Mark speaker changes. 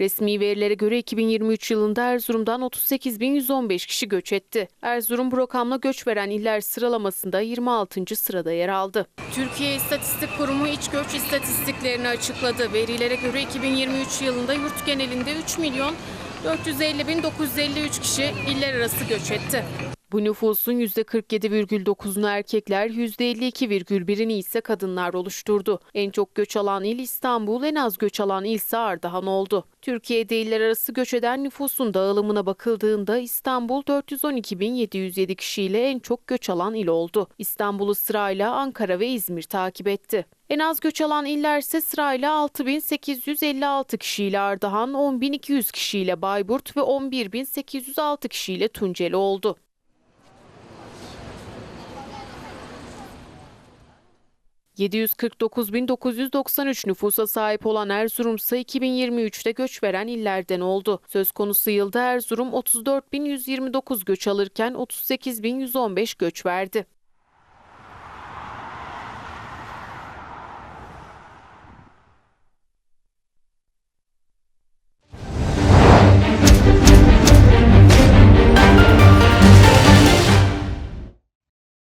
Speaker 1: Resmi verilere göre 2023 yılında Erzurum'dan 38.115 kişi göç etti. Erzurum bu rakamla göç veren iller sıralamasında 26. sırada yer aldı. Türkiye İstatistik Kurumu iç göç istatistiklerini açıkladı. Verilere göre 2023 yılında yurt genelinde 3 milyon 450.953 kişi iller arası göç etti. Bu nüfusun %47,9'unu erkekler, %52,1'ini ise kadınlar oluşturdu. En çok göç alan il İstanbul, en az göç alan il ise Ardahan oldu. Türkiye'de iller arası göç eden nüfusun dağılımına bakıldığında İstanbul 412.707 kişiyle en çok göç alan il oldu. İstanbul'u sırayla Ankara ve İzmir takip etti. En az göç alan iller ise sırayla 6.856 kişiyle Ardahan, 10.200 kişiyle Bayburt ve 11.806 kişiyle Tunceli oldu. ...749.993 nüfusa sahip olan Erzurum ise 2023'te göç veren illerden oldu. Söz konusu yılda Erzurum 34.129 göç alırken 38.115 göç verdi.